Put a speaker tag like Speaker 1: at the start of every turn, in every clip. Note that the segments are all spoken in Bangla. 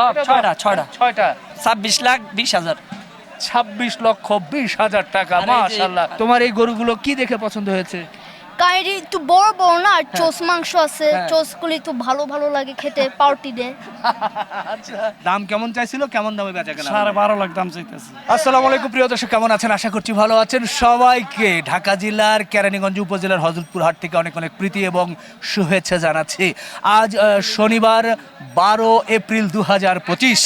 Speaker 1: সব ছয়টা ছয়টা।
Speaker 2: ছয়টা।
Speaker 1: ছাব্বিশ লাখ বিশ হাজার।
Speaker 2: ছাব্বিশ লক্ষ বিশ হাজার টাকা মাশাল্লাহ তোমার এই গরুগুলো কি দেখে পছন্দ হয়েছে?
Speaker 3: কাইরি একটু বড় বড় না আর চোস মাংস আছে
Speaker 2: হ্যাঁ।
Speaker 3: চোসগুলি একটু ভালো ভালো লাগে খেতে পাউটি দেয়।
Speaker 2: আচ্ছা। দাম কেমন চাইছিল? কেমন দামে বেচা কেনা?
Speaker 1: সাড়ে বারো লাখ দাম চাইতেছে।
Speaker 2: আসসালামু আলাইকুম প্রিয় দর্শক কেমন আছেন? আশা করছি ভালো আছেন। সবাইকে ঢাকা জেলার কেরানীগঞ্জ উপজেলার হজরতপুর হাট থেকে অনেক অনেক প্রীতি এবং শুভেচ্ছা জানাচ্ছি। আজ শনিবার বারো এপ্রিল দু হাজার পঁচিশ।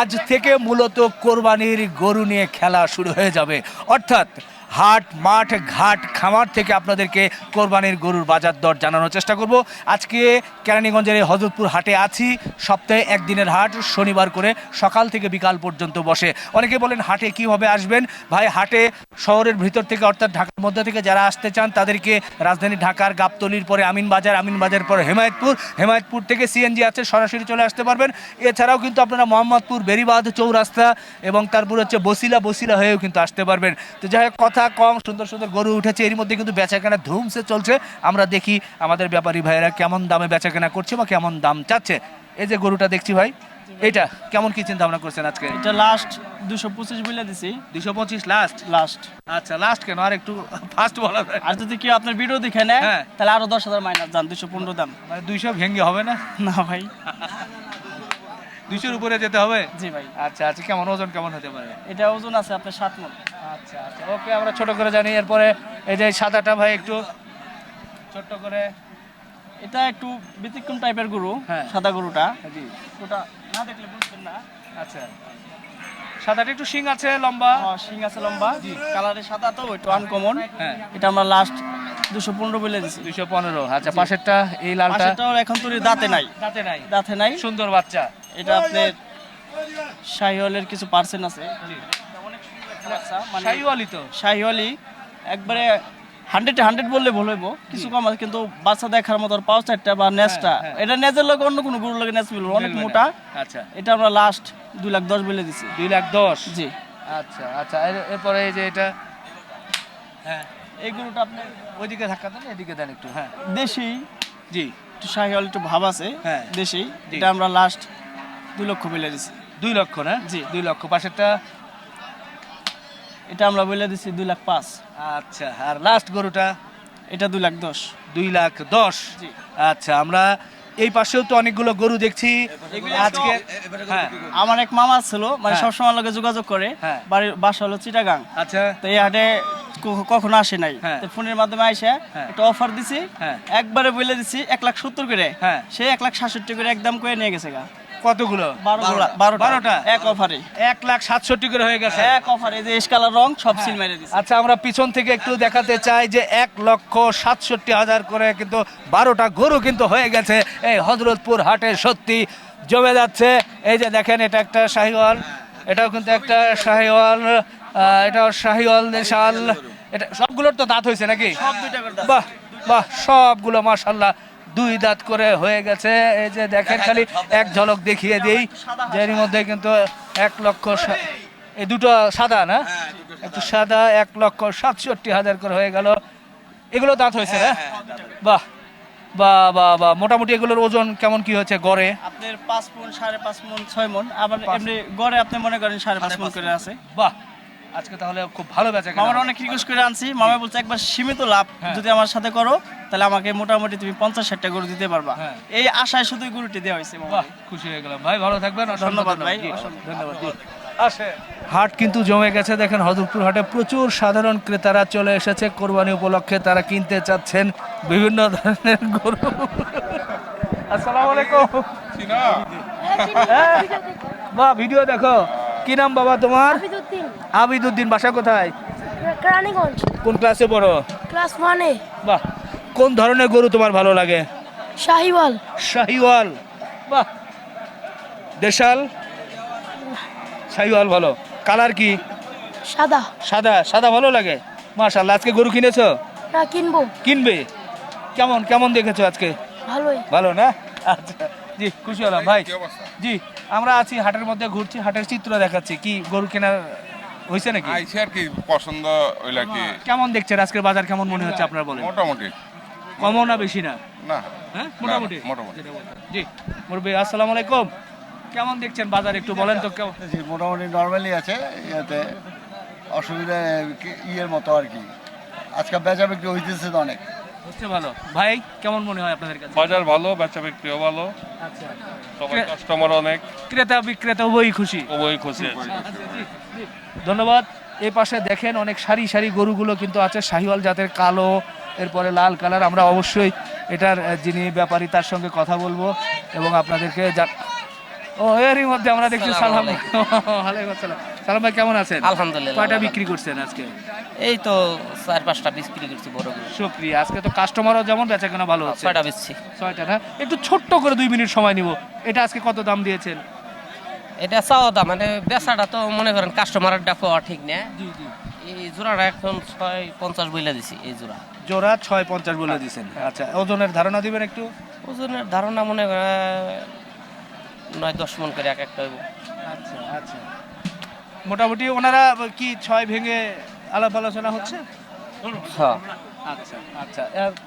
Speaker 2: আজ থেকে মূলত কোরবানির গরু নিয়ে খেলা শুরু হয়ে যাবে। অর্থাৎ হাট, মাঠ, ঘাট, খামার থেকে আপনাদেরকে কোরবানির গরুর বাজার দর জানানোর চেষ্টা করব। আজকে কেরানীগঞ্জের হজরতপুর হাটে আছি। সপ্তাহে একদিনের হাট, শনিবার করে সকাল থেকে বিকাল পর্যন্ত বসে। অনেকে বলেন, হাটে কীভাবে আসবেন? ভাই, হাটে শহরের ভিতর থেকে অর্থাৎ ঢাকার মধ্যে থেকে যারা আসতে চান, তাদেরকে রাজধানী ঢাকার গাবতলির পরে আমিনবাজার আমিনবাজার পরে হেমায়তপুর। হেমায়তপুর থেকে সিএনজি আছে, সরাসরি চলে আসতে পারবেন। এছাড়াও কিন্তু আপনারা মোহাম্মদপুর বেরিবাদ চৌরাস্তা এবং তারপর হচ্ছে বসিলা বসিলা হয়েও কিন্তু আসতে পারবেন। তো যাই হোক, কথা কম সুন্দর সুন্দর গরু উঠেছে এর মধ্যে কিন্তু বেচা কেনা ধুমসে চলছে। আমরা দেখি আমাদের ব্যাপারী ভাইয়েরা কেমন দামে বেচা কেনা করছে বা কেমন দাম চাচ্ছে। এই যে গরুটা দেখছি ভাই এটা কেমন কি চিন্তা ভাবনা করছেন আজকে?
Speaker 1: এটা লাস্ট দুশো পঁচিশ বলে দিছি।
Speaker 2: দুশো পঁচিশ লাস্ট
Speaker 1: লাস্ট
Speaker 2: আচ্ছা লাস্ট কেন? আর একটু ফার্স্ট বলা যায়।
Speaker 1: আর যদি কেউ আপনার ভিডিও দেখে নেয়
Speaker 2: হ্যাঁ।
Speaker 1: তাহলে আরও দশ হাজার মাইনাস যান দুশো পনেরো দাম।
Speaker 2: মানে দুইশো ভেঙে হবে না?
Speaker 1: না ভাই।
Speaker 2: দুইশোর উপরে যেতে হবে?
Speaker 1: জি ভাই।
Speaker 2: আচ্ছা আচ্ছা কেমন ওজন কেমন হতে পারে?
Speaker 1: এটা ওজন আছে আপনার সাত মন।
Speaker 2: আচ্ছা আচ্ছা ওকে আমরা ছোট করে জানি এরপরে এই যে সাদাটা ভাই একটু ছোট্ট করে।
Speaker 1: এটা একটু ব্যতিক্রম টাইপের গরু
Speaker 2: হ্যাঁ।
Speaker 1: সাদা গরুটা।
Speaker 2: জি।
Speaker 1: ওটা না দেখলে বুঝবেন না।
Speaker 2: আচ্ছা। সাদাটা একটু শিং আছে লম্বা?
Speaker 1: শিং আছে লম্বা। কালারে সাদা তো একটু আনকমন
Speaker 2: হ্যাঁ।
Speaker 1: এটা আমরা লাস্ট দুশো পনেরো বলে দিছি।
Speaker 2: দুইশো পনেরো আচ্ছা পাশেরটা এই লালটা?
Speaker 1: এখন তোর দাঁতে নাই।
Speaker 2: দাঁতে নাই।
Speaker 1: দাঁতে নাই।
Speaker 2: সুন্দর বাচ্চা।
Speaker 1: এটা আপনার শাহিওয়ালের কিছু পার্সেন্ট আছে। বাচ্চা, মানে
Speaker 2: শাহিওয়ালি তো।
Speaker 1: শাহিওয়ালি একবারে হান্ড্রেড হান্ড্রেড বললে ভুল হইব। কিছু কম আছে কিন্তু বাচ্চা দেখার মতো পাও চারটা বা নেসটা।
Speaker 2: হ্যাঁ।
Speaker 1: এটা নেজের লোক অন্য কোনো গরুর নেস মিলবে অনেক মোটা।
Speaker 2: আচ্ছা।
Speaker 1: এটা আমরা লাস্ট দুই লাখ দশ বলে দিছি।
Speaker 2: দুই লাখ দশ?
Speaker 1: জি।
Speaker 2: আচ্ছা আচ্ছা। এরপরে এই যে এটা? হ্যাঁ।
Speaker 1: এই গরুটা আপনি
Speaker 2: ওইদিকে ধাক্কা দেন এদিকে দেন একটু হ্যাঁ।
Speaker 1: দেশি।
Speaker 2: জি।
Speaker 1: একটু শাহিওয়াল একটু ভাব আছে।
Speaker 2: হ্যাঁ।
Speaker 1: দেশি। এটা আমরা লাস্ট দুই লক্ষ বলে দিছি।
Speaker 2: দুই লক্ষ না?
Speaker 1: জি।
Speaker 2: দুই লক্ষ। পাশেরটা?
Speaker 1: এটা আমরা বলে দিছি দুই লাখ পাঁচ।
Speaker 2: আচ্ছা আর লাস্ট গরুটা?
Speaker 1: এটা দুই লাখ দশ।
Speaker 2: দুই লাখ দশ। আচ্ছা আমরা এই পাশেও তো অনেকগুলো গরু দেখছি। আজকে হ্যাঁ
Speaker 1: আমার এক মামা ছিল মানে
Speaker 2: হ্যাঁ।
Speaker 1: সবসময় লোকে যোগাযোগ করে।
Speaker 2: হ্যাঁ।
Speaker 1: বাড়ির বাসা হলো চিটাগাং।
Speaker 2: আচ্ছা।
Speaker 1: তো এই হাটে কখনো আসে নাই। ফোনের মাধ্যমে আইসে। একটা অফার দিছি। একবারে বলে দিছি এক লাখ সত্তর করে।
Speaker 2: হ্যাঁ।
Speaker 1: সে এক লাখ সাতষট্টি করে একদম করে নিয়ে গেছে গা।
Speaker 2: কতগুলো?
Speaker 1: বারোটা? এক অফারে
Speaker 2: এক লাখ সাতষট্টি করে হয়ে গেছে।
Speaker 1: এক অফারে যে স্কালার রং সব সিল মেরে দিছে।
Speaker 2: আচ্ছা আমরা পিছন থেকে একটু দেখাতে চাই যে এক লক্ষ সাতষট্টি হাজার করে কিন্তু বারোটা গরু কিন্তু হয়ে গেছে। এই হজরতপুর হাটে সত্যি জমে যাচ্ছে। এই যে দেখেন এটা একটা শাহিওয়াল। এটাও কিন্তু একটা শাহিওয়াল এটাও শাহিওয়াল দেশাল এটা সবগুলোর তো দাঁত হয়েছে নাকি। বাহ বাহ সবগুলো মাশাল্লাহ। দুই দাঁত করে হয়ে গেছে। এই যে দেখেন খালি এক ঝলক দেখিয়ে দিই যে এর মধ্যে কিন্তু এক লক্ষ এই দুটো সাদা না? একটু সাদা এক লক্ষ সাতষট্টি হাজার করে হয়ে গেল। এগুলো দাঁত হয়েছে হ্যাঁ বাহ বাহ বাহ বাহ মোটামুটি এগুলোর ওজন কেমন কি হয়েছে গড়ে?
Speaker 1: আপনার পাঁচ মন সাড়ে পাঁচ মন ছয় মন আবার এমনি গড়ে আপনি মনে করেন সাড়ে পাঁচ মন করে আছে।
Speaker 2: বাহ আজকে তাহলে খুব ভালো বেচা
Speaker 1: মামার অনেক রিকোয়েস্ট করে আনছি। মামা বলছে একবার সীমিত লাভ
Speaker 2: হ্যাঁ।
Speaker 1: যদি আমার সাথে করো তাহলে আমাকে মোটামুটি তুমি পঞ্চাশ ষাটটা গরু দিতে পারবা।
Speaker 2: হ্যাঁ।
Speaker 1: এই আশায় শুধু গরুটি দেওয়া হয়েছে
Speaker 2: খুশি হয়ে গেলাম। ভাই ভালো থাকবেন।
Speaker 1: ধন্যবাদ ভাই,
Speaker 2: ধন্যবাদ। আসে হাট কিন্তু জমে গেছে। দেখেন হজরপুর হাটে প্রচুর সাধারণ ক্রেতারা চলে এসেছে। কোরবানি উপলক্ষে তারা কিনতে চাচ্ছেন বিভিন্ন ধরনের গরু। আসসালামু আলাইকুম। হ্যাঁ? বাহ ভিডিও দেখো। কি নাম বাবা তোমার?
Speaker 3: আবিদুদ্দিন।
Speaker 2: আবিদুদ্দিন বাসা কোথায়? কোন ক্লাসে পড়ো?
Speaker 3: ক্লাস ওয়ানে
Speaker 2: বাহ কোন ধরনের গরু তোমার ভালো লাগে?
Speaker 3: শাহিওয়াল।
Speaker 2: শাহিওয়াল। বাহ। দেশাল? শাহিওয়াল ভালো। কালার কি?
Speaker 3: সাদা।
Speaker 2: সাদা। সাদা ভালো লাগে? মাশাল্লাহ আজকে গরু কিনেছো?
Speaker 3: না কিনবো।
Speaker 2: কিনবে? কেমন কেমন দেখেছ আজকে?
Speaker 3: ভালোই।
Speaker 2: ভালো না? আচ্ছা। জি খুশি হলাম। ভাই জি আমরা আছি হাটের মধ্যে ঘুরছি হাটের চিত্র দেখাচ্ছি। কি গরু কেনার হয়েছে নাকি?
Speaker 4: আইসি আর কি পছন্দ ওইলা কি।
Speaker 2: কেমন দেখছেন? আজকের বাজার কেমন মনে হচ্ছে? আপনার বলেন।
Speaker 4: মোটামুটি।
Speaker 2: কমও না বেশি না?
Speaker 4: না।
Speaker 2: হ্যাঁ? মোটামুটি?
Speaker 4: মোটামুটি।
Speaker 2: জি মুরব্বী আসসালামু আলাইকুম। কেমন দেখছেন বাজার একটু বলেন তো কেমন?
Speaker 5: জি, মোটামুটি নর্মালি আছে ইয়াতে অসুবিধা ইয়ের মতো আর কি। আজকে বেচা বিক্রি হইতেছে তো অনেক।
Speaker 2: হচ্ছে ভালো। ভাই কেমন মনে হয় আপনাদের কাছে?
Speaker 4: বাজার ভালো বেচা বিক্রিও ভালো।
Speaker 2: আচ্ছা।
Speaker 4: সবাই কাস্টমার অনেক।
Speaker 2: ক্রেতা বিক্রেতা উভয়ই খুশি।
Speaker 4: খুবই খুশি।
Speaker 2: ধন্যবাদ। এই পাশে দেখেন অনেক সারি সারি গরুগুলো কিন্তু আছে শাহিওয়াল জাতের কালো এরপরে লাল কালার আমরা অবশ্যই এটার যিনি ব্যাপারী তার সঙ্গে কথা বলব এবং আপনাদেরকে ও এরই মধ্যে আমরা দেখছি সালাম ওয়ালাইকুম আসসালাম। সালাম ভাই কেমন আছেন?
Speaker 6: আলহামদুলিল্লাহ
Speaker 2: কয়টা বিক্রি করছেন আজকে?
Speaker 6: এই তো চার পাঁচটা বিক্রি করছি বড় করে।
Speaker 2: শুক্রিয়া। আজকে তো কাস্টমারও যেমন বেচা কেনা ভালো হচ্ছে।
Speaker 6: ছয়টা বেচছি।
Speaker 2: ছয়টা না? একটু ছোট্ট করে দুই মিনিট সময় নিব। এটা আজকে কত দাম দিয়েছেন?
Speaker 6: এটা চাওয়া দাম মানে বেচাটা তো মনে করেন কাস্টমারের ডাক ঠিক না? এই জোড়াটা এখন ছয় পঞ্চাশ বইলা দিছি এই জোড়া।
Speaker 2: জোড়া ছয় পঞ্চাশ বলে দিয়েছেন। আচ্ছা ওজনের ধারণা দিবেন একটু?
Speaker 6: ওজনের ধারণা মনে নয় দশ মন করে এক একটা
Speaker 2: আচ্ছা আচ্ছা। মোটামুটি ওনারা কি ছয় ভেঙে আলাপ আলোচনা হচ্ছে?
Speaker 6: হ্যাঁ।
Speaker 2: আচ্ছা আচ্ছা।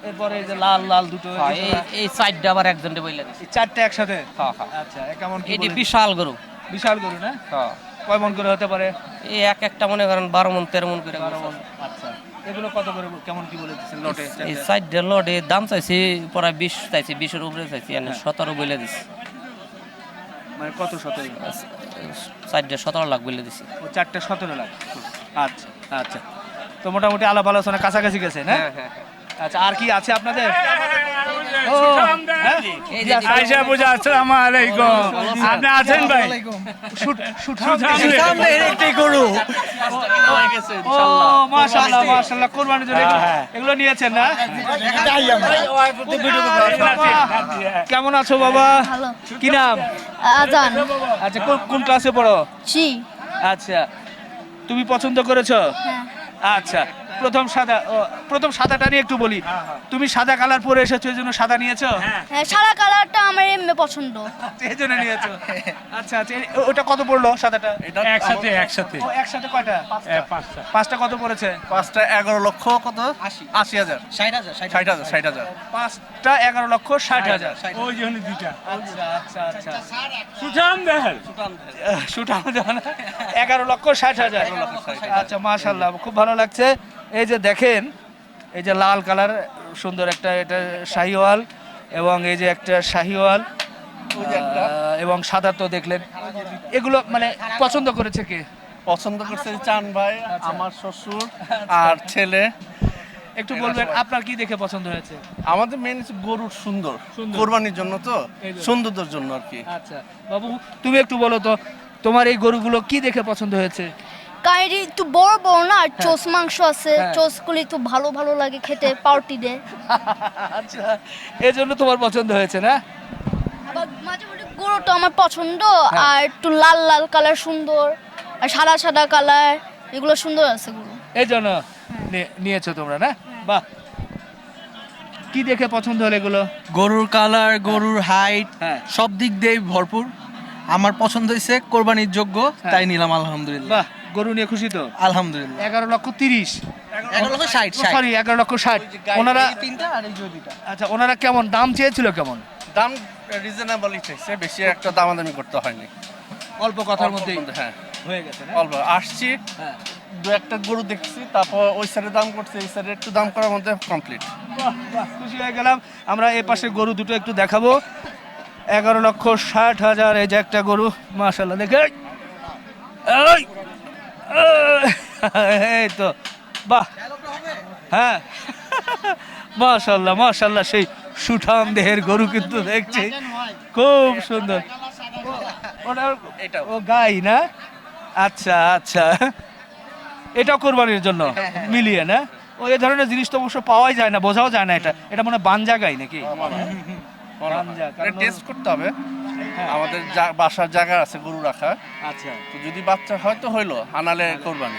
Speaker 2: এরপরে যে লাল লাল দুটো
Speaker 6: হ্যাঁ, এই আবার বইলা
Speaker 2: চারটে একসাথে?
Speaker 6: হ্যাঁ হ্যাঁ।
Speaker 2: আচ্ছা কেমন
Speaker 6: এটি বিশাল গরু।
Speaker 2: বিশাল গরু না?
Speaker 6: হ্যাঁ।
Speaker 2: কয় মন করে হতে পারে?
Speaker 6: এই এক একটা মনে করেন বারো মন তেরো মন করে
Speaker 2: বারো মন আচ্ছা। এগুলো কত করে কেমন কি বলে দিচ্ছেন লটে
Speaker 6: এই সাইডটা লটে দাম চাইছি প্রায় বিশ চাইছি বিশের উপরে চাইছি এনে সতেরো বলে দিছি।
Speaker 2: মানে কত সতেরো?
Speaker 6: সাইডটা সতেরো লাখ বলে দিছি।
Speaker 2: ও চারটে সতেরো লাখ। আচ্ছা আচ্ছা। তো মোটামুটি আলাপ আলোচনা কাছাকাছি গেছে
Speaker 6: হ্যাঁ হ্যাঁ।
Speaker 2: আচ্ছা আর কি আছে আপনাদের?
Speaker 7: আপনি আছেন ভাই? গরু।
Speaker 2: ও মাশাআল্লাহ মাশাআল্লাহ কোরবানির জন্য এগুলো- নিয়েছেন না? কেমন আছো বাবা? কি নাম?
Speaker 3: আজান।
Speaker 2: আচ্ছা কোন- কোন ক্লাসে পড়ো?
Speaker 3: জি।
Speaker 2: আচ্ছা। তুমি পছন্দ করেছ?
Speaker 3: হ্যাঁ।
Speaker 2: আচ্ছা। প্রথম সাদা ও, প্রথম সাদাটা নিয়ে একটু বলি। তুমি সাদা কালার পরে এসেছ এই জন্য সাদা নিয়েছো?
Speaker 3: হ্যাঁ। সাদা কালারটা আমার এমনি পছন্দ।
Speaker 2: আচ্ছা, এই জন্য নিয়েছো। আচ্ছা আচ্ছা এ- ওটা কত পড়ল সাদাটা?
Speaker 7: এটা একসাথে একসাথে।
Speaker 2: ও একসাথে কয়টা?
Speaker 7: পাঁচটা।
Speaker 2: পাঁচটা। কত পড়েছে?
Speaker 5: পাঁচটা এগারো লক্ষ কত? আশি। হাজার। ষাট হাজার ষাট হাজার ষাট হাজার।
Speaker 2: পাঁচটা এগারো লক্ষ ষাট হাজার।
Speaker 7: ওই জন্য দুইটা।
Speaker 2: আচ্ছা আচ্ছা আচ্ছা।
Speaker 7: সুঠাম দেহের
Speaker 2: সুঠাম জানা এগারো লক্ষ ষাট হাজার। আচ্ছা মাশাল্লাহ খুব ভালো লাগছে। এই যে দেখেন এই যে লাল কালার সুন্দর একটা এটা শাহিওয়াল এবং এই যে একটা শাহিওয়াল এবং সাদা তো দেখলেন। এগুলো মানে পছন্দ করেছে কে?
Speaker 5: পছন্দ করছে চান ভাই আমার শ্বশুর আর ছেলে।
Speaker 2: একটু বলবেন আপনার কি দেখে পছন্দ হয়েছে?
Speaker 5: আমাদের মেন গরুর সুন্দর। কোরবানির জন্য তো
Speaker 2: জন্য।
Speaker 5: জন্য আর কি।
Speaker 2: আচ্ছা। বাবু তুমি একটু বলো তো তোমার এই গরুগুলো কি দেখে পছন্দ হয়েছে?
Speaker 3: কারি একটু বড় বড় না আর চোস মাংস আছে।
Speaker 2: হ্যাঁ।
Speaker 3: চোসগুলি একটু ভালো ভালো লাগে খেতে পাউটি দে
Speaker 2: আচ্ছা এই তোমার পছন্দ হয়েছে না?
Speaker 3: আবার মাঝে মাঝে গরুটা আমার পছন্দ
Speaker 2: হ্যাঁ।
Speaker 3: আর একটু লাল লাল কালার সুন্দর আর সাদা সাদা কালার এগুলো সুন্দর আছে
Speaker 2: এই জন্য নিয়েছো তোমরা না? বাহ। কি দেখে পছন্দ হলো এগুলো?
Speaker 8: গরুর কালার গরুর হাইট
Speaker 2: হ্যাঁ।
Speaker 8: সব দিক দিয়েই ভরপুর। আমার পছন্দ হয়েছে কোরবানির যোগ্য
Speaker 2: হ্যাঁ।
Speaker 8: তাই নিলাম আলহামদুলিল্লাহ।
Speaker 2: বাহ। গরু নিয়ে খুশি তো?
Speaker 8: আলহামদুলিল্লাহ।
Speaker 2: এগারো লক্ষ তিরিশ।
Speaker 8: এগারো ষাট ষাট।
Speaker 2: সরি এগারো লক্ষ ষাট। ওনারা
Speaker 8: তিনটা আর এই দুইটা।
Speaker 2: আচ্ছা ওনারা কেমন? দাম চেয়েছিল কেমন?
Speaker 5: দাম রিজনেবলই চাইছে বেশি একটা দামাদামি করতে হয়নি।
Speaker 2: অল্প কথার মধ্যেই
Speaker 5: হ্যাঁ।
Speaker 2: হয়ে গেছে
Speaker 5: অল্প আসছি।
Speaker 2: হ্যাঁ।
Speaker 5: দু একটা গরু দেখছি তারপর ওই সাইডে দাম করছে এই সাইডে একটু দাম করার মধ্যে কমপ্লিট
Speaker 2: বাহ, বাহ, খুশি হয়ে গেলাম। আমরা এই পাশে গরু দুটো একটু দেখাবো। এগারো লক্ষ ষাট হাজার এই যে একটা গরু মাশাল্লাহ দেখে এই, এই, তো বাহ। হ্যাঁ। মাশাল্লাহ মাশাল্লাহ সেই সুঠাম দেহের গরু কিন্তু দেখছি। খুব সুন্দর। ও গাই না? আচ্ছা আচ্ছা। এটাও কোরবানির জন্য মিলিয়ে না? ও এই ধরনের জিনিস তো অবশ্য পাওয়াই যায় না বোঝাও যায় না এটা। এটা মনে হয় বানজা গাই নাকি? বানজা,
Speaker 5: টেস্ট করতে হবে। আমাদের বাসার জায়গা আছে গরু রাখা।
Speaker 2: আচ্ছা।
Speaker 5: তো যদি বাচ্চা হয় তো হইল আনালে কোরবানি।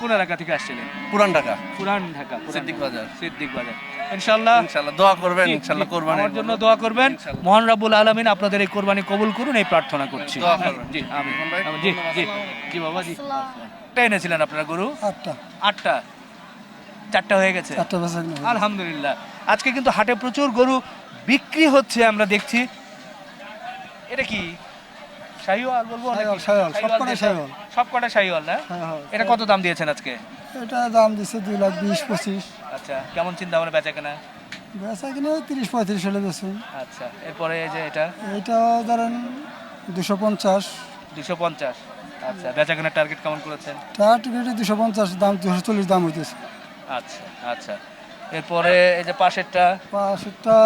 Speaker 2: কোন এলাকা থেকে আসছিলেন?
Speaker 5: পুরান ঢাকা।
Speaker 2: পুরান ঢাকা
Speaker 5: সিদ্দিক বাজার।
Speaker 2: সিদ্দিক বাজার। ইনশাল্লাহ
Speaker 5: ইনশাল্লাহ দোয়া করবেন
Speaker 2: জি,
Speaker 5: কোরবানি
Speaker 2: আমার জন্য দোয়া করবেন। মহান রাব্বুল আলামিন আপনাদের এই কোরবানি কবুল করুন এই প্রার্থনা করছি।
Speaker 5: দোয়া করবেন।
Speaker 2: জি আমি জি জি। জি বাবা জি। কটা এনেছিলেন আপনারা গরু? আটটা। আটটা। চারটা হয়ে গেছে? আলহামদুলিল্লাহ। আজকে কিন্তু হাটে প্রচুর গরু বিক্রি হচ্ছে আমরা দেখছি। এটা কি? শাহিওয়াল বলব নাকি?
Speaker 9: শাহিওয়াল, শাহিওয়াল,
Speaker 2: শাহিওয়াল। সবকটা শাহিওয়াল। না?
Speaker 9: হ্যাঁ, হ্যাঁ।
Speaker 2: এটা কত দাম দিয়েছেন আজকে?
Speaker 9: এটা দাম দিচ্ছে দুই লাখ বিশ পঁচিশ।
Speaker 2: আচ্ছা কেমন চিন্তা ভাবনা বেচা কেনা?
Speaker 9: বেচা কিনে তিরিশ পঁয়ত্রিশ হলে বেচুন।
Speaker 2: আচ্ছা এরপরে এই যে এটা?
Speaker 9: এইটাও ধরেন দুশো পঞ্চাশ।
Speaker 2: দুশো পঞ্চাশ। আচ্ছা বেচা কেনার টার্গেট কেমন করেছেন?
Speaker 9: টিকিটে দুশো পঞ্চাশ দাম দুশো চল্লিশ দাম হইতেছে।
Speaker 2: আচ্ছা আচ্ছা। এরপরে এই যে পাশেরটা?
Speaker 9: পাঁচটা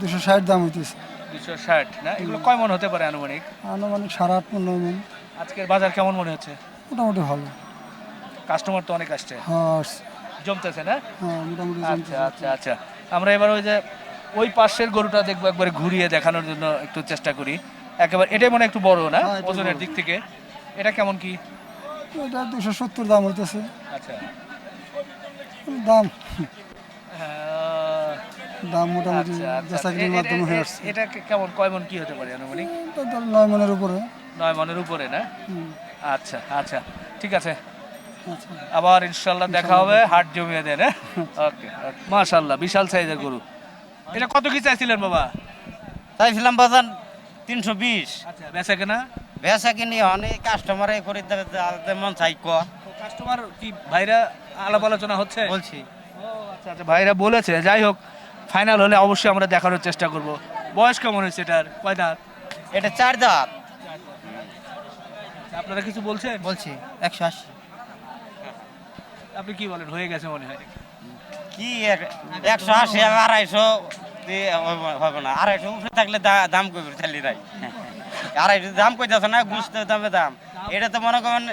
Speaker 9: দুশো ষাট দাম হইতেছে।
Speaker 2: দুশো ষাট না? এগুলো কয় মন হতে পারে আনুমানিক?
Speaker 9: আনুমানিক সাড়ে আট পনেরো মিন।
Speaker 2: আজকের বাজার কেমন মনে হচ্ছে?
Speaker 9: মোটামুটি ভালো।
Speaker 2: কাস্টমার তো অনেক আসছে।
Speaker 9: হ্যাঁ
Speaker 2: জমতেছে না?
Speaker 9: হ্যাঁ মোটামুটি
Speaker 2: আচ্ছা আচ্ছা আচ্ছা। আমরা এবার ওই যে ওই পাশের গরুটা দেখব একবারে ঘুরিয়ে দেখানোর জন্য একটু চেষ্টা করি। একেবারে এটাই মনে একটু বড় না?
Speaker 9: হ্যাঁ,
Speaker 2: ওজনের দিক থেকে। এটা কেমন কি?
Speaker 9: এটা দুশো সত্তর দাম হইতেছে।
Speaker 2: আচ্ছা।
Speaker 9: দাম দাম মোটামুটি
Speaker 2: আচ্ছা, আচ্ছা।
Speaker 9: বেচা কিনির মাধ্যমে হয়ে আসছে।
Speaker 2: এটা কেমন কয় মন কি হতে পারে আনুমানিক?
Speaker 9: নয় মনের উপরে।
Speaker 2: নয় মনের উপরে না? আচ্ছা আচ্ছা। ঠিক আছে।
Speaker 9: আচ্ছা।
Speaker 2: আবার ইনশাল্লাহ দেখা হবে। হাট জমিয়ে দেন হ্যাঁ? ওকে মাশাল্লাহ বিশাল সাইজের গরু। এটা কত কি চাইছিলেন বাবা?
Speaker 10: চাইছিলাম বাজার তিনশো বিশ।
Speaker 2: আচ্ছা বেচা কেনা?
Speaker 10: বেচা কিনি অনেক কাস্টমারে করে মন চাই
Speaker 2: কাস্টমার কি ভাইরা আলাপ আলোচনা হচ্ছে?
Speaker 10: বলছি।
Speaker 2: আচ্ছা আচ্ছা ভাইরা বলেছে। যাই হোক ফাইনাল হলে অবশ্যই আমরা দেখানোর চেষ্টা করব। বয়স কেমন হয়েছে এটার? কয় দাঁত?
Speaker 10: এটা চার দাঁত।
Speaker 2: আচ্ছা, আপনারা কিছু বলছেন?
Speaker 8: বলছি একশো আশি।
Speaker 2: আপনি কি বলেন হয়ে গেছে মনে হয়?
Speaker 10: কি একশো আশি আড়াইশো হবে- না। আড়াইশো উপরে থাকলে দাম কই চালি নাই আড়াইশো দাম কই যাচ্ছে না গুছতে দামে দাম। এটা তো মনে করেন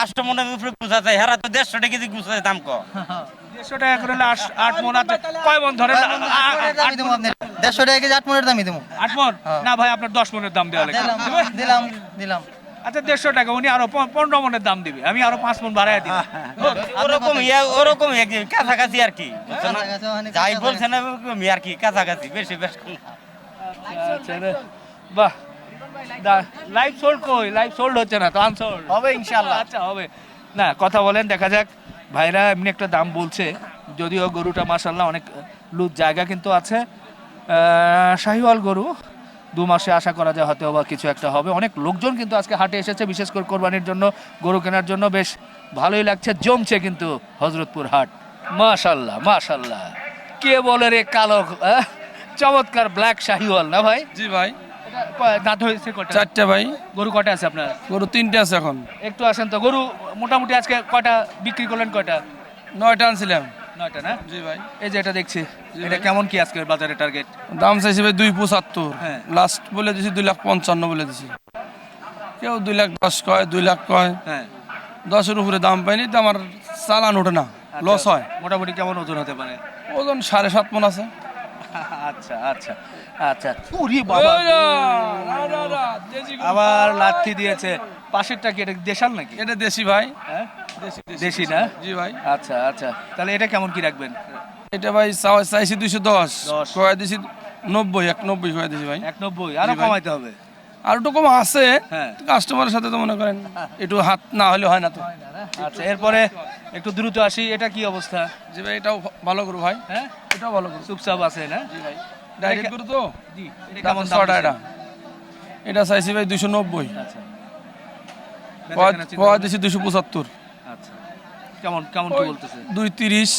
Speaker 10: আটশো মনের উপরে গুছাচ্ছে হেরা তো দেড়শো টাকা কেজি গুছাচ্ছে দাম ক
Speaker 2: দেড়শো টাকা করে আট- আট মন আছে। কয় মন ধরেন? আ- আ- আট মণ?
Speaker 8: দেড়শো টাকা কেজি আট মনের দামই দেবো।
Speaker 2: আট মন? না ভাই আপনার দশ মনের দাম দেওয়া লাগবে
Speaker 8: দিলাম দিলাম
Speaker 2: আচ্ছা দেড়শো টাকা উনি আরও পনেরো মনের দাম দিবে। আমি আরও পাঁচ মন বাড়াই দিই
Speaker 10: ওরকম ওরকম কাছাকাছি আর কি।
Speaker 8: মানে
Speaker 10: যাই বলছেন আর কি কাছাকাছি বেশি বেশ
Speaker 2: আচ্ছা। বাহ। লাইভ সোল্ড কই? লাইভ সোল্ড হচ্ছে না তো আনসোল্ড
Speaker 8: হবে ইনশাল্লাহ
Speaker 2: আচ্ছা হবে। না কথা বলেন দেখা যাক। ভাইরা এমনি একটা দাম বলছে, যদিও গরুটা মাসাল্লাহ অনেক লুজ জায়গা কিন্তু আছে। শাহিওয়াল গরু, দু মাসে আশা করা যায় হয়তো বা কিছু একটা হবে। অনেক লোকজন কিন্তু আজকে হাটে এসেছে, বিশেষ করে কোরবানির জন্য, গরু কেনার জন্য। বেশ ভালোই লাগছে, জমছে কিন্তু হজরতপুর হাট। মাশাল্লাহ মাশাল্লাহ কে বলে রে কালো? চমৎকার ব্ল্যাক শাহিওয়াল, না ভাই?
Speaker 4: জি ভাই।
Speaker 2: দাঁত হয়েছে কটা
Speaker 4: চারটে ভাই।
Speaker 2: গরু কটা আছে আপনার?
Speaker 4: গরু তিনটে আছে এখন।
Speaker 2: একটু আসেন তো গরু মোটামুটি আজকে কয়টা বিক্রি করলেন কয়টা?
Speaker 4: নয়টা আনছিলাম।
Speaker 2: নয়টা না?
Speaker 4: জি ভাই।
Speaker 2: এই যে এটা দেখছি এটা কেমন কি আজকে বাজারে টার্গেট
Speaker 4: দাম চাইছে ভাই দুই পঁচাত্তর।
Speaker 2: হ্যাঁ।
Speaker 4: লাস্ট বলে দিছি দুই লাখ পঞ্চান্ন বলে দিছি। কেউ দুই লাখ দশ কয় দুই লাখ কয়।
Speaker 2: হ্যাঁ।
Speaker 4: দশের উপরে দাম পাইনি তো আমার চালান ওঠে না লস হয়।
Speaker 2: মোটামুটি কেমন ওজন হতে পারে?
Speaker 4: ওজন সাড়ে সাত মন আছে।
Speaker 2: আচ্ছা আচ্ছা। আচ্ছা উরি বাবা আবার লাথি দিয়েছে। পাশেরটা কি এটা দেশাল নাকি?
Speaker 4: এটা দেশি ভাই।
Speaker 2: হ্যাঁ?
Speaker 4: দেশি
Speaker 2: না?
Speaker 4: জি ভাই।
Speaker 2: আচ্ছা আচ্ছা। তাহলে এটা কেমন কি রাখবেন?
Speaker 4: এটা ভাই চাইছি দুইশো দশ। কয়ে দিছি নব্বই এক নব্বই কয়ে দিছি ভাই।
Speaker 2: এক নব্বই
Speaker 4: আরও
Speaker 2: কমাইতে হবে।
Speaker 4: আর একটু কম আছে।
Speaker 2: হ্যাঁ।
Speaker 4: কাস্টমারের সাথে তো মনে করেন একটু হাত না হলে হয় না তো।
Speaker 2: আচ্ছা এরপরে একটু দ্রুত আসি। এটা কি অবস্থা?
Speaker 4: জি ভাই এটাও ভালো করু ভাই।
Speaker 2: হ্যাঁ?
Speaker 4: এটাও ভালো করু
Speaker 2: চুপচাপ আছে না?
Speaker 4: জি ভাই। ডাইরেক্ট তো
Speaker 2: দাম
Speaker 4: ছটা এটা। এটা চাইছি ভাই দুইশো নব্বই।
Speaker 2: আচ্ছা।
Speaker 4: কয়া দিছি দুইশো পঁচাত্তর।
Speaker 2: আচ্ছা। কেমন কেমন কি বলতেছে?
Speaker 4: দুই তিরিশ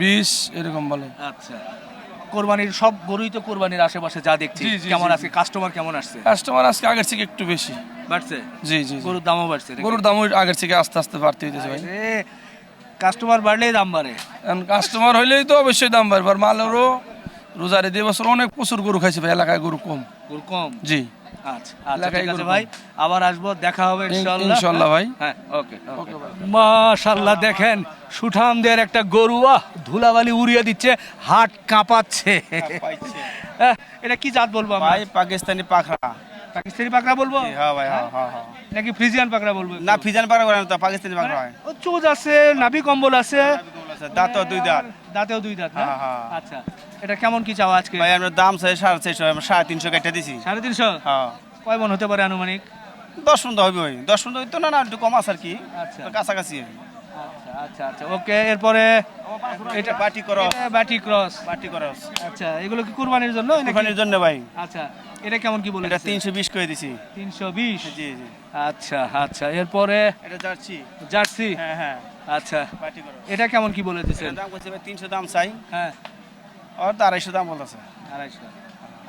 Speaker 4: বিশ এরকম বলে।
Speaker 2: আচ্ছা। কোরবানির সব গরুই তো কোরবানির আশেপাশে যা দেখছি। কেমন আছে? কাস্টমার কেমন আসছে?
Speaker 4: কাস্টমার আজকে আগের থেকে একটু বেশি।
Speaker 2: বাড়ছে?
Speaker 4: জি জি জি।
Speaker 2: গরুর দামও বাড়ছে
Speaker 4: গরুর দামও আগের থেকে আস্তে আস্তে বাড়তে হইতেছে ভাই।
Speaker 2: কাস্টমার বাড়লেই দাম বাড়ে।
Speaker 4: কাস্টমার হইলেই তো অবশ্যই দাম বাড়বে। আর মালেরও রোজারে দিয়ে বছর অনেক প্রচুর গরু খাইছে ভাই এলাকায় গরু কম।
Speaker 2: গরু কম?
Speaker 4: জি।
Speaker 2: আচ্ছা আচ্ছা ঠিক আছে ভাই আবার আসব দেখা হবে ইনশাআল্লাহ
Speaker 4: ইনশাআল্লাহ ভাই।
Speaker 2: হ্যাঁ ওকে ওকে। মাশাআল্লাহ দেখেন সুঠামদের একটা গরু আহ, ধুলাবালি উড়িয়ে দিচ্ছে হাট কাঁপাচ্ছে। এটা কি জাত বলব
Speaker 1: ভাই পাকিস্তানি পাখরা।
Speaker 2: পাকিস্তানি পাকড়া বলব?
Speaker 1: হ্যাঁ ভাই হ্যাঁ হ্যাঁ। হ্যাঁ
Speaker 2: নাকি ফ্রিজিয়ান পাকড়া বলব
Speaker 1: না ফিজান পাখরা বলে না তো পাকিস্তানি পাখরা হয়।
Speaker 2: চোজ আছে নাভি কম্বল আছে।
Speaker 1: দাঁত দুই দাঁত।
Speaker 2: দাঁতেও দুই দাঁত
Speaker 1: হ্যাঁ, হ্যাঁ।
Speaker 2: আচ্ছা এটা কেমন কি চাওয়া আজকে?
Speaker 1: ভাই আমরা দাম চাই সাড়ে চারশো আমরা সাড়ে তিনশো কেটে দিছি।
Speaker 2: সাড়ে তিনশো?
Speaker 1: হ্যাঁ।
Speaker 2: কয় মন হতে পারে আনুমানিক?
Speaker 1: দশ পনেরো হবে ওই দশ হইতো না না একটু কম আছে আর কি।
Speaker 2: আচ্ছা।
Speaker 1: কাছাকাছি
Speaker 2: আচ্ছা আচ্ছা আচ্ছা ওকে এরপরে
Speaker 1: এটা বাটি করো
Speaker 2: ব্যাটি ক্রস
Speaker 1: বাটি করো
Speaker 2: আচ্ছা এগুলো কি কুরবানির জন্য
Speaker 1: ভাই।
Speaker 2: আচ্ছা এটা কেমন কি বলে
Speaker 1: এটা তিনশো বিশ করে দিছি।
Speaker 2: তিনশো বিশ?
Speaker 1: জি জি।
Speaker 2: আচ্ছা আচ্ছা এরপরে
Speaker 1: এটা জার্সি।
Speaker 2: জার্সি?
Speaker 1: হ্যাঁ হ্যাঁ।
Speaker 2: আচ্ছা। এটা কেমন কি বলে দিচ্ছেন
Speaker 1: দাম করছে তিনশো দাম চাই।
Speaker 2: হ্যাঁ।
Speaker 1: আর তো আড়াইশো দাম বলতেছে
Speaker 2: আড়াইশো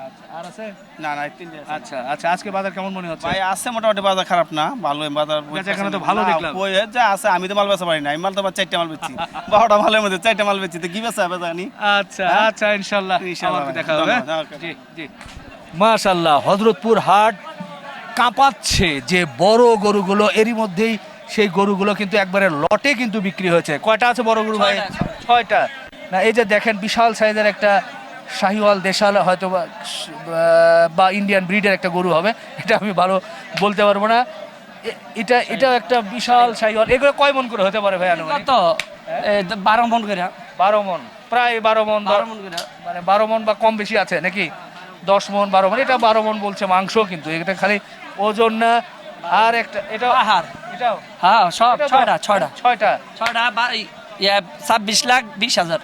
Speaker 2: আচ্ছা আর আছে?
Speaker 1: না না তিনটে
Speaker 2: আচ্ছা আচ্ছা আজকে বাজার কেমন মনে হচ্ছে?
Speaker 1: ভাই আছে মোটামুটি বাজার খারাপ না ভালো বাজার
Speaker 2: বেচাকেনা তো ভালো দেখলাম।
Speaker 1: যা আছে আমি তো মাল বেচা পারি না আমি মাল তো চারটে মাল বেচছি বারোটা মালের মধ্যে চারটে মাল বেচছি তো কি বেচা বেচা নি
Speaker 2: আচ্ছা
Speaker 1: হ্যাঁ?
Speaker 2: আচ্ছা ইনশাল্লাহ।
Speaker 1: ইনশাল্লাহ
Speaker 2: দেখা হবে জি জি। মাশাল্লাহ হজরতপুর হাট কাঁপাচ্ছে যে বড় গরুগুলো এরই মধ্যেই সেই গরুগুলো কিন্তু একবারে লটে কিন্তু বিক্রি হয়েছে। কয়টা আছে বড় গরু ভাই? ছয়টা না এই যে দেখেন বিশাল সাইজের একটা শাহিওয়াল দেশাল হয়তো বা ইন্ডিয়ান ব্রিডের একটা গরু হবে। এটা আমি ভালো বলতে পারব না। এটা এটা একটা বিশাল শাহিওয়াল। এগুলো কয় মন করে হতে পারে ভাই?
Speaker 6: তো বারো মন করে।
Speaker 2: বারো মন। প্রায় বারো মন
Speaker 6: বারো মন করে।
Speaker 2: মানে বারো মন বা কম বেশি আছে নাকি? দশ মন বারো মন। এটা বারো মন বলছে মাংস কিন্তু। এটা খালি ওজন না আর একটা এটা
Speaker 6: আহার। হ্যাঁ সব ছয়টা ছয়টা।
Speaker 2: ছয়টা।
Speaker 6: ছয়টা বা ছাব্বিশ লাখ বিশ হাজার।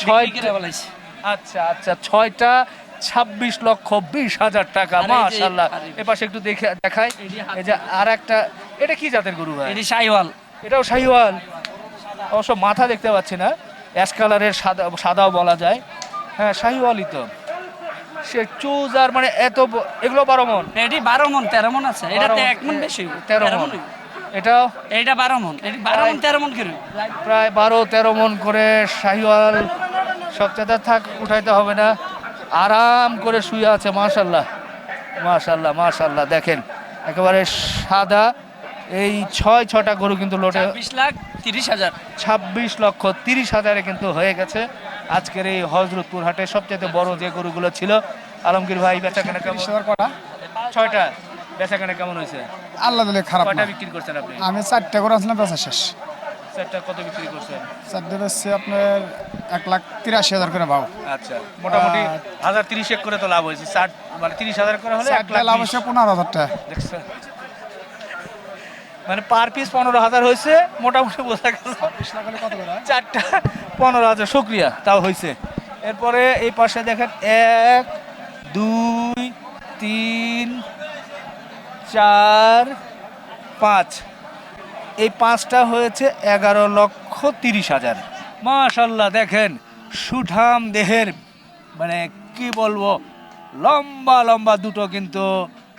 Speaker 2: ছয় আচ্ছা আচ্ছা ছয়টা ছাব্বিশ লক্ষ বিশ হাজার টাকা মাশাল্লাহ এপাশে একটু দেখে এই যে আর একটা এটা কি জাতের গরু ভাই?
Speaker 6: এটি শাহিওয়াল।
Speaker 2: এটাও শাহিওয়াল। অবশ্য মাথা দেখতে পাচ্ছি না। অ্যাশ কালারের সাদা সাদাও বলা যায়। হ্যাঁ শাহিওয়ালই তো। সে চুজ আর মানে এত এগুলো বারো মন?
Speaker 6: এটি বারো মন তেরো মন আছে। এটাতে এক মন বেশি।
Speaker 2: তেরো মন। এটাও
Speaker 6: এইটা বারো মন। এটি বারো মন তেরো মন করে।
Speaker 2: প্রায় বারো তেরো মন করে শাহিওয়াল সবচেয়ে থাক উঠাইতে হবে না। আরাম করে শুয়ে আছে মাশাল্লাহ। মাশাল্লাহ মাশাল্লাহ দেখেন। একেবারে সাদা। এই ছয় ছটা গরু কিন্তু লোটে।
Speaker 6: বিশ লাখ তিরিশ হাজার।
Speaker 2: ছাব্বিশ লক্ষ তিরিশ হাজারে কিন্তু হয়ে গেছে। আজকের এই হজরতপুর হাটে সবচেয়ে বড় যে গরুগুলো ছিল আলমগীর ভাই বেচা কেনা কেমন ছয়টা। কেমন হয়েছে?
Speaker 9: আল্লাহ দিলে খারাপ
Speaker 2: কয়টা বিক্রি করছেন আপনি?
Speaker 9: আমি চারটে করে আসলাম বেচা শেষ।
Speaker 2: চারটা কত বিক্রি করছেন?
Speaker 9: চারটে বেচছি আপনার এক লাখ তিরাশি হাজার করে ভাও।
Speaker 2: আচ্ছা মোটামুটি হাজার তিরিশ এক করে তো লাভ হয়েছে। মানে তিরিশ হাজার করে হলে এক লাখ
Speaker 9: লাভ। হচ্ছে পনেরো হাজার টাকা।
Speaker 2: মানে পার পিস পনেরো হাজার হয়েছে মোটামুটি বোঝা গেল। চারটা পনেরো হাজার শুক্রিয়া তাও হয়েছে। এরপরে এই পাশে দেখেন এক দুই তিন চার পাঁচ। এই পাঁচটা হয়েছে এগারো লক্ষ তিরিশ হাজার। মাশাল্লাহ দেখেন সুঠাম দেহের মানে কি বলব লম্বা লম্বা দুটো কিন্তু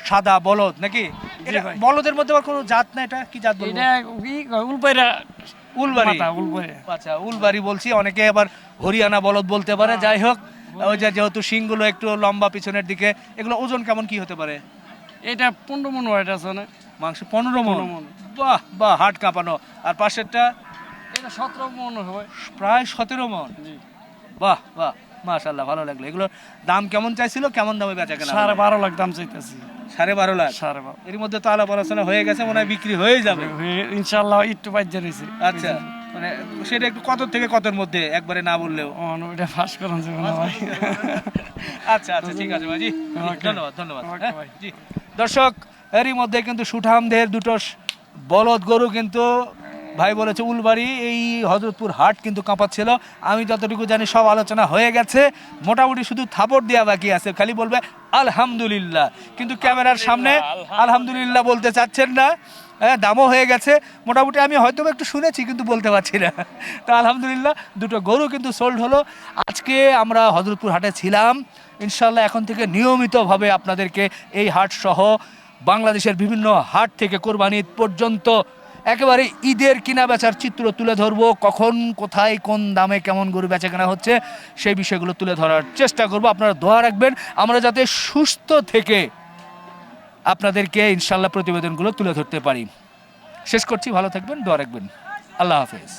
Speaker 2: সাদা বলদ নাকি? বলদের মধ্যে আবার কোনো জাত না এটা? কি জাত বলব?
Speaker 6: এটা কি উলপাইরা?
Speaker 2: উলবাড়ি।
Speaker 6: উলবাড়ি।
Speaker 2: আচ্ছা উলবাড়ি বলছি অনেকে আবার হরিয়ানা বলদ বলতে পারে যাই হোক ওই যে যেহেতু শিংগুলো একটু লম্বা পিছনের দিকে এগুলো ওজন কেমন কি হতে পারে?
Speaker 6: এটা পনেরো মন ওয়েট আছে না?
Speaker 2: মাংস পনেরো মন?
Speaker 6: মণ।
Speaker 2: বাহ বাহ হাট কাঁপানো। আর পাশেরটা?
Speaker 6: এটা সতেরো মন হবে
Speaker 2: প্রায় সতেরো মন? বাহ বাহ মাশাল্লাহ ভালো লাগল। এগুলোর দাম কেমন চাইছিল? কেমন দামে বেচা কেনা
Speaker 6: সাড়ে বারো লাখ দাম চাইতেছি।
Speaker 2: সাড়ে বারো লাখ?
Speaker 6: সাড়ে বারো।
Speaker 2: এর মধ্যে তো আলাপ আলোচনা হয়ে গেছে মনে হয় বিক্রি হয়ে যাবে
Speaker 6: ইনশাল্লাহ একটু বাজ্যা রয়েছে।
Speaker 2: আচ্ছা মানে সেটা একটু কত থেকে কতর মধ্যে একবারে না বললেও?
Speaker 6: ওটা ফাঁস করান যাবে না ভাই।
Speaker 2: আচ্ছা আচ্ছা ঠিক আছে ভাই জি জি, ধন্যবাদ ধন্যবাদ। হ্যাঁ। জি। দর্শক এরই মধ্যে কিন্তু সুঠাম দেহের দুটো বলদ গরু কিন্তু ভাই বলেছে উলবাড়ি এই হজরতপুর হাট কিন্তু কাঁপাচ্ছিল। আমি যতটুকু জানি সব আলোচনা হয়ে গেছে। মোটামুটি শুধু থাপড় দেওয়া বাকি আছে। খালি বলবে আলহামদুলিল্লাহ। কিন্তু ক্যামেরার সামনে আলহামদুলিল্লাহ বলতে চাচ্ছেন না। হ্যাঁ দামও হয়ে গেছে। মোটামুটি আমি হয়তো একটু শুনেছি, কিন্তু বলতে পারছি না। তা আলহামদুলিল্লাহ, দুটো গরু কিন্তু সোল্ড হলো। আজকে আমরা হজরতপুর হাটে ছিলাম। ইনশাল্লাহ এখন থেকে নিয়মিতভাবে আপনাদেরকে এই হাট সহ বাংলাদেশের বিভিন্ন হাট থেকে কোরবানি পর্যন্ত একেবারে ঈদের কিনা বেচার চিত্র তুলে ধরবো। কখন, কোথায়, কোন দামে কেমন গরু বেচা কেনা হচ্ছে, সেই বিষয়গুলো তুলে ধরার চেষ্টা করব। আপনারা দোয়া রাখবেন। আমরা যাতে সুস্থ থেকে আপনাদেরকে ইনশাল্লাহ প্রতিবেদনগুলো তুলে ধরতে পারি। শেষ করছি ভালো থাকবেন দোয়া রাখবেন। আল্লাহ হাফেজ।